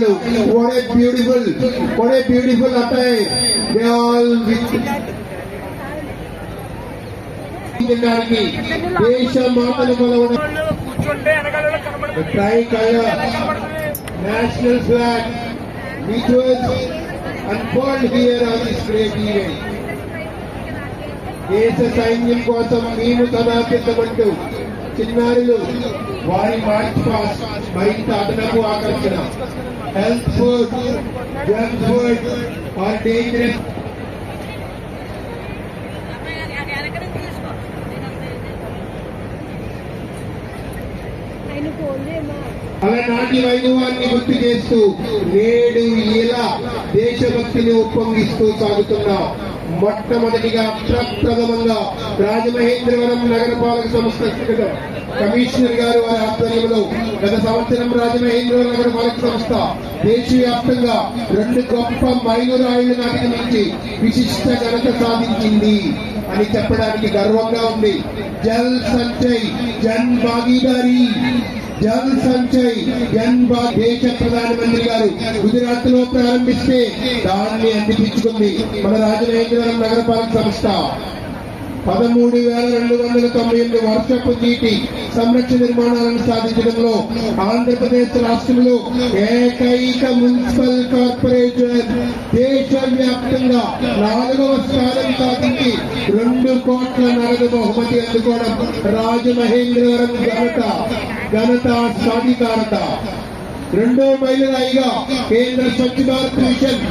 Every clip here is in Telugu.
చిన్నారులు what a beautiful what a beautiful attire they all with తినడానికి దేశ మాతను కొలవడం కూర్చుంటే వెనకాల the కనబడుతుంది tri-color national flag which was unfurled here on this great event. దేశ సైన్యం కోసం మేము సదా సిద్ధమంటూ చిన్నారులు వారి మార్చ్ పాస్ మరింత అదనపు ఆకర్షణ. Health food junk food are dangerous. ఆయన ఫోన్ అలనాటి వైభవాన్ని గుర్తు చేస్తూ నేడు ఇలా దేశభక్తిని ఉప్పొంగిస్తూ సాగుతున్నాం మొట్టమొదటిగా ప్రప్రథమంగా రాజమహేంద్రవరం నగరపాలక సంస్థ కమిషనర్ గారు వారి ఆధ్వర్యంలో గత సంవత్సరం రాజమహేంద్రవరం నగరపాలక సంస్థ దేశవ్యాప్తంగా రెండు గొప్ప మైలురాయిలను నుంచి విశిష్ట ఘనత సాధించింది అని చెప్పడానికి గర్వంగా ఉంది. జల్ సంచయ్ జన్ భాగీదారీ జల్ సంచయ్ జన్ దేశ ప్రధానమంత్రి గారు గుజరాత్లో ప్రారంభిస్తే దాన్ని అందిపించుకుంది మన రాజమహేంద్రవరం నగరపాలక సంస్థ. పదమూడు వేల రెండు వందల తొంభై ఎనిమిది వర్షపు నీటి సంరక్షణ నిర్మాణాలను సాధించడంలో ఆంధ్రప్రదేశ్ రాష్ట్రంలో ఏకైక మున్సిపల్ కార్పొరేషన్ దేశవ్యాప్తంగా నాలుగవ స్థానం సాధించి రెండు కోట్ల నగదు బహుమతి అందుకోవడం రాజమహేంద్రవరం ఘనత ఘనత సాధికారత. రెండో మైలురాయిగా కేంద్ర స్వచ్ఛ భారత్ మిషన్.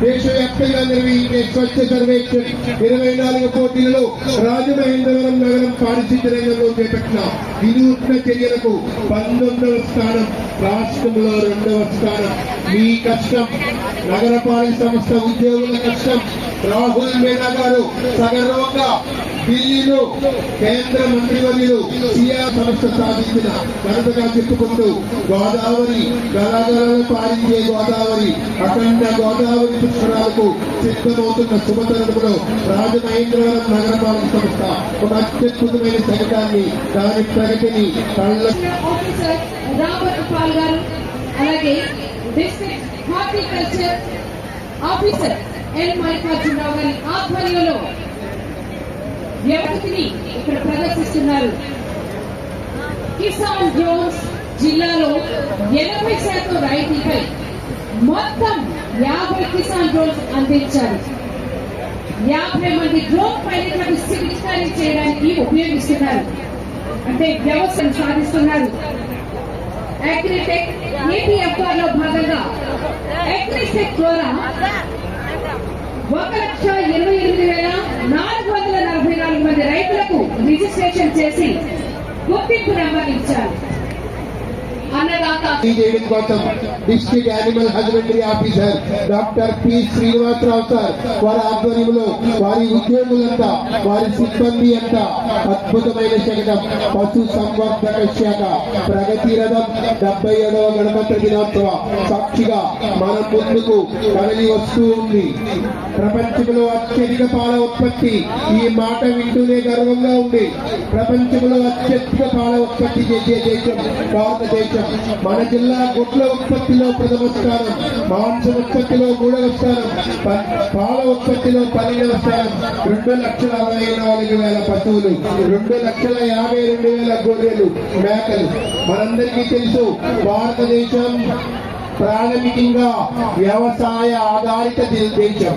దేశవ్యాప్తంగా నిర్వహించే స్వచ్ఛ సర్వేక్షణ్. ఇరవై నాలుగు పోటీలలో రాజమహేంద్రవరం నగరం పారిశుద్ధ్య రంగంలో చేపట్టిన వినూత్న చర్యలకు పంతొమ్మిదవ స్థానం రాష్ట్రంలో రెండవ స్థానం. మీ కష్టం. నగరపాలక సంస్థ ఉద్యోగుల కష్టం. రాహుల్ మేనా గారు సగర్వంగా ఢిల్లీలో కేంద్ర మంత్రివర్యులు సియా సంస్థ సాధించిన ఘనతగా చెప్పుకుంటూ గోదావరి గలగలను పారించే గోదావరి అఖండ గోదావరి పుష్కరాలకు సిద్ధమవుతున్న శుభతరుణంలో రాజమహేంద్రవరం నగరపాలక సంస్థ ఒక అత్యద్భుతమైన శకటాన్ని దాని ప్రగతిని కళ్ళ అలాగే district horticulture officer N Mallikarjunarao గారి ఆధ్వర్యంలో వ్యవస్థని ఇక్కడ ప్రదర్శిస్తున్నారు. కిసాన్ జోన్స్ జిల్లాలో ఎనభై శాతం రాయితీపై మొత్తం యాభై కిసాన్ డ్రోన్స్ అందించారు. యాభై మంది డ్రోన్ పైలట్లకు శిక్షణ చేయడానికి ఉపయోగిస్తున్నారు. అంటే వ్యవస్థను సాధిస్తున్నారు. అగ్రిటెక్ ఏపీఎఫ్ఆర్లో భాగంగా అగ్రిటెక్ ద్వారా ఒక లక్ష ఇరవై ఎనిమిది వేల నాలుగు వందల నలభై నాలుగు మంది రైతులకు రిజిస్ట్రేషన్ చేసి గుర్తింపు నెంబర్ ఇచ్చారు. చేయడం కోసం district animal husbandry officer doctor P. Srinivasarao sir. వారి ఆధ్వర్యంలో వారి ఉద్యోగులంతా వారి సిబ్బంది అంతా అద్భుతమైన శకటం. పశు సంవర్ధక శాఖ ప్రగతి రథం డెబ్బై ఏడవ గణతంత్ర దినోత్సవ. సాక్షిగా మన ముందుకు కదలి వస్తూ ఉంది. ప్రపంచంలో అత్యధిక పాల ఉత్పత్తి ఈ మాట వింటూనే గర్వంగా ఉంది. ప్రపంచంలో అత్యధిక పాల ఉత్పత్తి చేసే దేశం భారతదేశం. మన జిల్లా గుడ్ల ఉత్పత్తిలో ప్రథమ స్థానం మాంసం ఉత్పత్తిలో మూడవ స్థానం పాల ఉత్పత్తిలో పన్నెండవ స్థానం రెండు లక్షల అరవై నాలుగు వేల పశువులు రెండు లక్షల యాభై రెండు వేల గొర్రెలు మేకలు. మనందరికీ తెలుసు భారతదేశం ప్రాథమికంగా వ్యవసాయ ఆధారిత దేశం.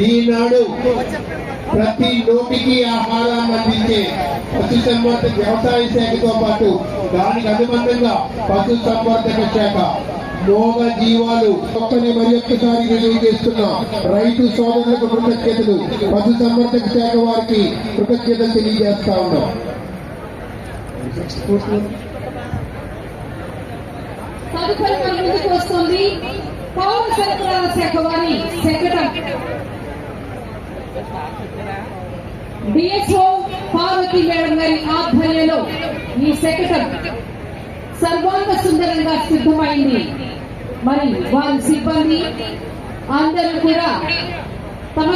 ఈనాడు ప్రతి నోటికి ఆహారాన్ని అందించే పశు సంవర్ధక వ్యవసాయ శాఖతో పాటు దానికి అనుబంధంగా పశు సంవర్ధక శాఖ మోగ జీవాలు ఒక్కనే మరి ఒక్కసారి తెలియజేస్తున్న రైతు సోదరులకు కృతజ్ఞతలు. పశు సంవర్ధక శాఖ వారికి కృతజ్ఞతలు తెలియజేస్తా ఉన్నాం. తదుపరి మన ముందుకు వస్తుంది. పౌర సరఫరాల శాఖ వారి సెక్రటరీ డిఎస్ఓ పార్వతి మేడం గారి ఆధ్వర్యంలో ఈ శకటం సర్వాంగ సుందరంగా సిద్ధమైంది. మరి వారి సిబ్బంది అందరూ కూడా తమ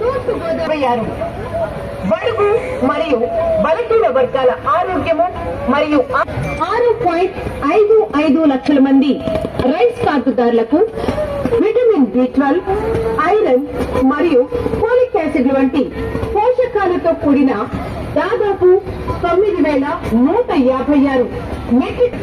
తూర్పుగోదావరి బడుగు మరియు బలహీన వర్గాల ఆరోగ్యము మరియు ఆరు పాయింట్ ఐదు ఐదు లక్షల మంది రైస్ కార్డుదారులకు విటమిన్ బి ట్వెల్వ్ ఐరన్ మరియు ఫోలిక్ యాసిడ్ వంటి పోషకాలతో కూడిన దాదాపు తొమ్మిది వేల నూట యాభై ఆరు మెట్రిక్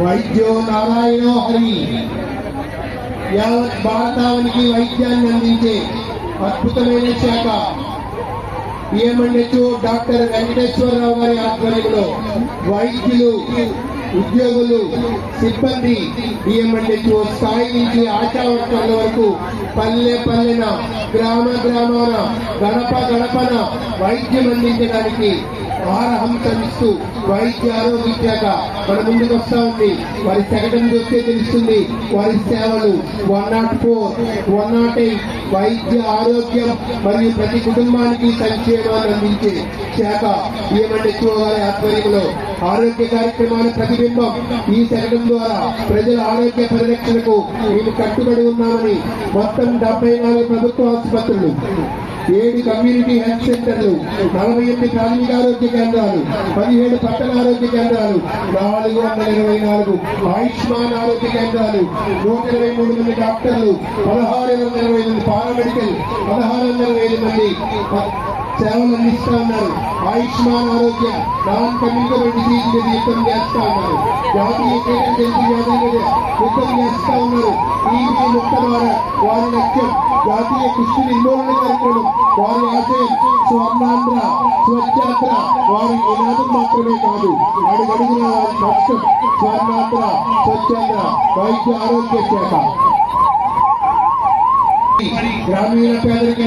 వైద్యో నారాయణో హరి. యావత్ భారతావనికి వైద్యాన్ని అందించే అద్భుతమైన శాఖ పిఎంఎన్హెచ్ఓ డాక్టర్ వెంకటేశ్వరరావు గారి ఆధ్వర్యంలో వైద్యులు ఉద్యోగులు సిబ్బంది డిఎంఎన్హెచ్ఓ స్థాయి నుంచి ఆశా వరకు పల్లె పల్లెన గ్రామ గ్రామాన గడప గడపన వైద్యం అందించడానికి ఆరహంసం ఇస్తూ వైద్య ఆరోగ్య శాఖ మన ముందుకు వస్తా ఉంది. వారి శకటం చూస్తే తెలుస్తుంది. వారి సేవలు one nought four one nought eight వైద్య ఆరోగ్యం మరియు ప్రతి కుటుంబానికి సంక్షేమాన్ని అందించే శాఖ ఏమంటెక్కువ వారి ఆధ్వర్యంలో ఆరోగ్య కార్యక్రమాల ప్రతిబింబం ఈ శకటం ద్వారా ప్రజల ఆరోగ్య పరిరక్షణకు మేము కట్టుబడి ఉన్నామని మొత్తం డెబ్బై నాలుగు ప్రభుత్వ ఆసుపత్రులు ఏడు కమ్యూనిటీ హెల్త్ సెంటర్లు నలభై ఎనిమిది ప్రాథమిక ఆరోగ్య కేంద్రాలు పదిహేడు పట్టణ ఆరోగ్య కేంద్రాలు నాలుగు వందల ఇరవై నాలుగు ఆయుష్మాన్ ఆరోగ్య కేంద్రాలు నూట ఇరవై మూడు మంది డాక్టర్లు పదహారు వందల ఇరవై మంది పారామెడికల్ పదహారు వందల ఇరవై ఐదు మంది సేవలు అందిస్తా ఉన్నారు. ఆయుష్మాన్ ఆరోగ్య నాన్ కమ్యూనికబుల్ డిసీజ్ మీద యుద్ధం చేస్తా ఉన్నారు. జాతీయ కేంద్ర జంతు వ్యాధుల మీద యుద్ధం చేస్తా ఉన్నారు. ఈ ముక్త ద్వారా వారి లక్ష్యం జాతీయ కృషి నిర్మూలన కార్యక్రమం. వారి ఆశయం స్వర్ణాంధ్ర స్వచ్ఛాంధ్ర వారి నినాదం మాత్రమే కాదు అడుగడుగున వారి లక్ష్యం స్వర్ణాంధ్ర స్వచ్ఛాంధ్ర వైద్య ఆరోగ్య శాఖ. గ్రామీణ పేదరిక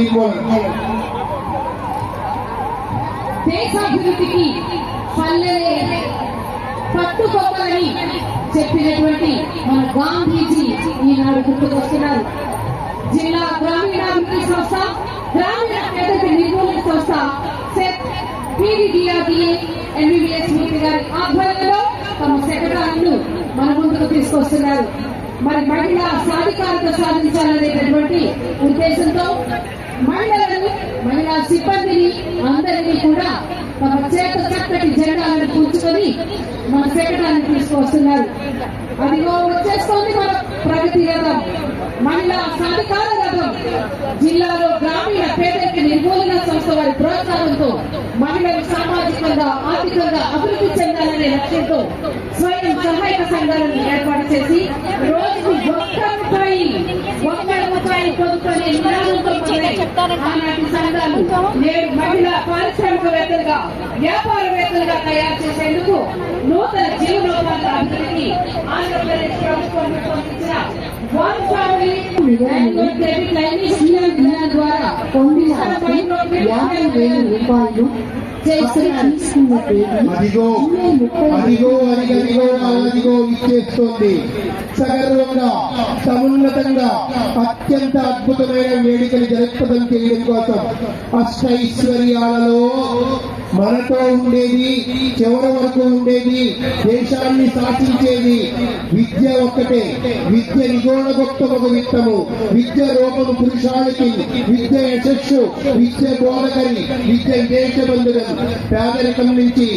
దేశాభివృద్ధికి పల్లెలే పట్టుకోవాలని చెప్పినటువంటి మన గాంధీజీ ఈనాడు గుర్తుకొస్తున్నారు. జిల్లా గ్రామీణాభివృద్ధి సంస్థ గ్రామీణ పేదరిక నిర్మూలన సంస్థ సెట్ పీడీడీఆర్డీఏ ఎంబీబీఎస్ మూర్తి గారి ఆధ్వర్యంలో తమ శకటాలను మన ముందుకు తీసుకొస్తున్నారు మరి మహిళా సాధికారత సాధించాలనేటటువంటి ఉద్దేశంతో మహిళలను మహిళా సిబ్బందిని అందరినీ కూడా తమ చేత చక్కటి జెండాలను పూర్చుకొని మన శకటాన్ని తీసుకొస్తున్నారు అదిగో వచ్చేస్తోంది మన ప్రగతి రథం మహిళా సాధికార రథం జిల్లాలో గ్రామీణ పేదరిక నిర్మూలన సంస్థ వారి ప్రోత్సాహంతో మహిళలు సామాజికంగా ఆర్థికంగా అభివృద్ధి చెందాలనే లక్ష్యంతో స్వయం సహాయక సంఘాలను ఏర్పాటు చేసి రోజుకు ఒక్క రూపాయి ఒక్క రూపాయి పొందుకునే నినాదంతో ఆనాటి సంఘాలు నేడు మహిళా పారిశ్రామికవేత్తలుగా వ్యాపారవేత్తలుగా తయారు చేసేందుకు నూతన జీవనోపాధి అభివృద్ధికి ఆంధ్రప్రదేశ్ ప్రభుత్వం రూపొందించిన one family credit line CM దినాల ద్వారా పొందిన యాభై వేల రూపాయలు చేస్తున్నారు తీసుకున్న తేదీ అదిగో అదిగో అదిగదిగో అదిగో ఇచ్చేస్తోంది సగర్వంగా సమున్నతంగా అత్యంత అద్భుతమైన వేడుకలు జరగడం చేయడం కోసం అష్టైశ్వర్యాలలో మనతో ఉండేది చివరి వరకు ఉండేది దేశాన్ని శాసించేది విద్య ఒక్కటే. విద్య నిగోణ గొప్ప ఒక విత్తము. విద్య రూపము పురుషానికి విద్య యశస్సు విద్య బోధకరి విద్య దేశ బంధుగం పేదరికం నుంచి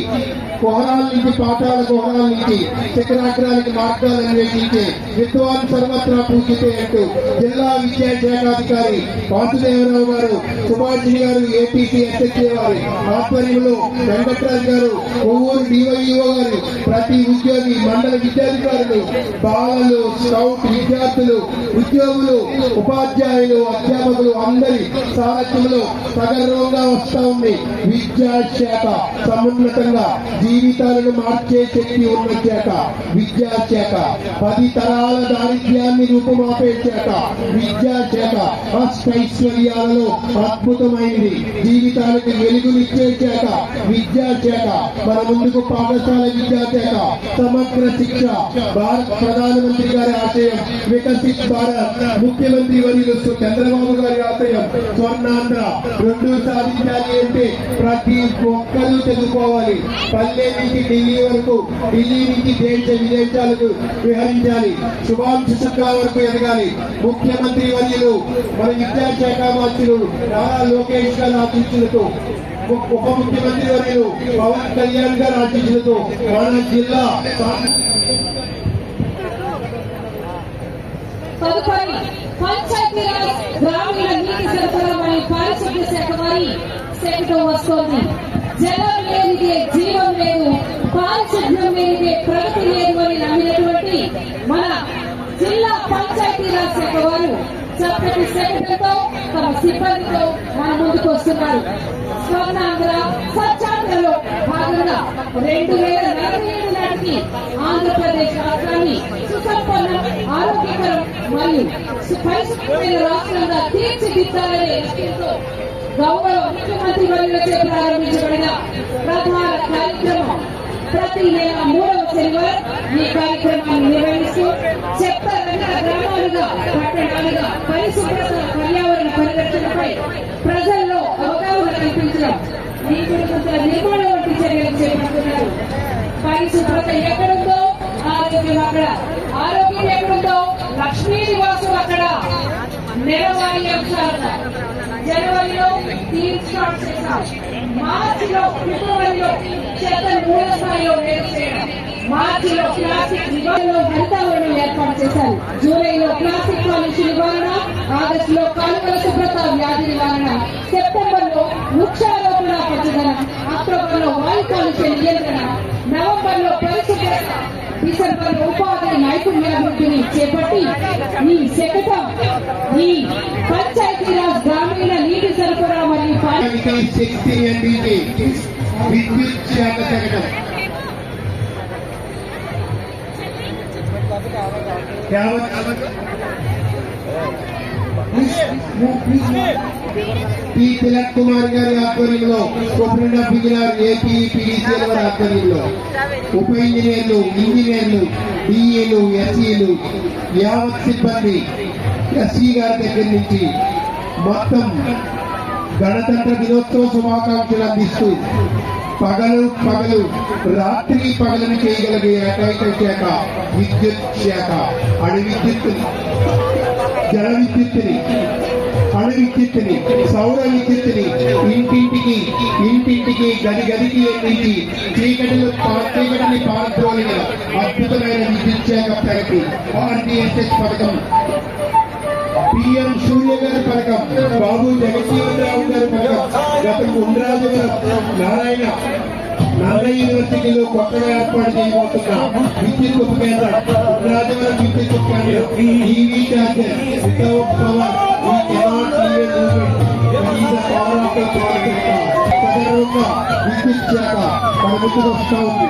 కోహరాల నుంచి పాఠాల కోహరాల నుంచి చక్రాగ్రానికి మార్గాలు అన్వేషించే విద్వాన్ సర్వత్రా పూజితే అంటూ జిల్లా విద్యాశాఖాధికారి వాసుదేవరావు గారు సుభాషిణి గారు ఏపీసీ ఎస్ఎస్ఏ వారి ఆధ్వర్యంలో వెంకట్రాజు గారు కొవ్వూరు డివైఓ గారు ప్రతి ఉద్యోగి మండల విద్యాధికారులు బాలలు స్కౌట్ విద్యార్థులు ఉద్యోగులు ఉపాధ్యాయులు అధ్యాపకులు అందరి సారథ్యంలో సగర్వంగా వస్తా ఉంది విద్యాశాఖ. సమున్నతంగా జీవితాలను మార్చే శక్తి ఉన్న శాఖ విద్యాశాఖ. పది తరాల దారిద్ర్యాన్ని రూపుమాపే శాఖ విద్యాశాఖ. అష్టైశ్వర్యాలలో అద్భుతమైనది. జీవితానికి వెలుగునిచ్చే శాఖ. విద్యాశాఖ మన ముందుకు పాఠశాల విద్యాశాఖ సమగ్ర శిక్ష భారత ప్రధానమంత్రి గారి ఆశయం వికసిత్ భారత్ ముఖ్యమంత్రి వర్యులు చంద్రబాబు గారి ఆశయం స్వర్ణాంధ్ర రెండు సాధించాలి అంటే ప్రతి ఒక్కరూ చదువుకోవాలి. పల్లె నుంచి ఢిల్లీ వరకు ఢిల్లీ నుంచి దేశ విదేశాలకు విహరించాలి. శుభాంశ శుక్లా వరకు ఎదగాలి. ముఖ్యమంత్రి వర్యులు మన విద్యాశాఖ మంత్రులు నారా లోకేష్ గారు ఆశీస్సులతో ఉప ముఖ్యమంత్రి వర్యులు పవన్ కళ్యాణ్ గారు ఆశీస్సులతో మన జిల్లా తదుపరి పంచాయతీరాజ్ గ్రామీణ నీటి సరఫరా మరియు పారిశుద్ధ్య శాఖ వారి శకటం వస్తోంది. జలం లేనిదే జీవం లేదు పారిశుద్ధ్యం లేనిదే ప్రగతి లేదు అని నమ్మినటువంటి మన జిల్లా పంచాయతీరాజ్ శాఖ వారు చక్కటి సేవలతో తమ సిబ్బందితో మన ముందుకు వస్తున్నారు. స్వర్ణాంధ్ర స్వచ్ఛాంధ్రలో భాగంగా రెండు వేల నలభై ఏడు నాటికి ఆంధ్రప్రదేశ్ రాష్ట్రాన్ని సుసంపన్నం ఆరోగ్యకరం మరియు పరిశుభ్రమైన రాష్ట్రంగా తీర్చిదిద్దాలనే లక్ష్యంతో గౌరవ ముఖ్యమంత్రి వర్యులచే ప్రారంభించబడిన ప్రధాన కార్యక్రమం ప్రతి నెల మూడవ శనివారం ఈ కార్యక్రమాన్ని నిర్వహిస్తూ చెత్త రంగ పట్టణాలుగా పరిశుభ్రత పర్యావరణ పరిరక్షణపై ప్రజల్లో అవగాహన కల్పించడం. నీటికుంటల నిర్మాణం వంటి చర్యలు చేపడుతున్నారు. పరిశుభ్రత ఎక్కడుందో ఆరోగ్యం అక్కడ. ఆరోగ్యం ఎక్కడుందో లక్ష్మీ నివాసం అక్కడ. నెలవారీ అంశాలు. జనవరి టీమ్ స్టార్ట్ చేశాం మార్చిలో ఫిబ్రవరిలో చెత్త మూల స్థాయిలో వేరు చేయడం మార్చిలో ప్లాస్టిక్ నివారణలో హరితావరణం ఏర్పాటు చేశారు జూలైలో ప్లాస్టిక్ కాలుష్య నివారణ ఆగస్టు లో కాలువల శుభ్రత వ్యాధి నివారణ సెప్టెంబర్లో వృక్షారోపణ పచ్చదనం అక్టోబర్లో వాయు కాలుష్య నియంత్రణ నవంబర్లో పరిశుభ్రత డిసెంబర్లో ఉపాధి నైపుణ్యాభివృద్ధిని చేపట్టి ఈ శకటం ఈ పంచాయతీరాజ్ గ్రామీణ నీటి సరఫరా మరియు పారి వికాస్ శక్తి అందించి విద్యుత్ శాఖ శకటం యావత్ పి తిలక్ కుమార్ గారి ఆధ్వర్యంలో సూపరింట్ ఆఫ్ ఏపీ పిడిసిఎల్ వారి ఆధ్వర్యంలో ఉప ఇంజనీర్లు ఇంజనీర్లు డిఈలు ఎస్ఈలు యావత్ సిబ్బంది ఎస్ఈ గారి దగ్గర నుంచి మొత్తం గణతంత్ర దినోత్సవ శుభాకాంక్షలు అందిస్తూ పగలు పగలు రాత్రి పగలను చేయగలిగే ఏకైక శాఖ విద్యుత్ శాఖ అణు విద్యుత్తుని జల విద్యుత్తుని అణు విద్యుత్తుని సౌర విద్యుత్తుని ఇంటింటికి ఇంటింటికి గది గదికి అందించి చీకటిలో చీకటిని పాల్గొనిన అద్భుతమైన విద్యుత్ శాఖ ప్రగతి. ఆర్డిఎస్ఎస్ పథకం. పిఎం సూర్య గారి పథకం బాబు జగజీవన్ రావు గారి పథకం గత ఉండ్రాజవరం నారాయణ నారాయణ యూనివర్సిటీలో కొత్తగా ఏర్పాటు చేయబోతున్న విద్యుత్ ఉప కేంద్రం రాజవరం విద్యుత్ ఉప కేంద్రం EV charger without power we cannot even movement power of the విద్యుత్ శాఖ మన ముందుకు వస్తా ఉంది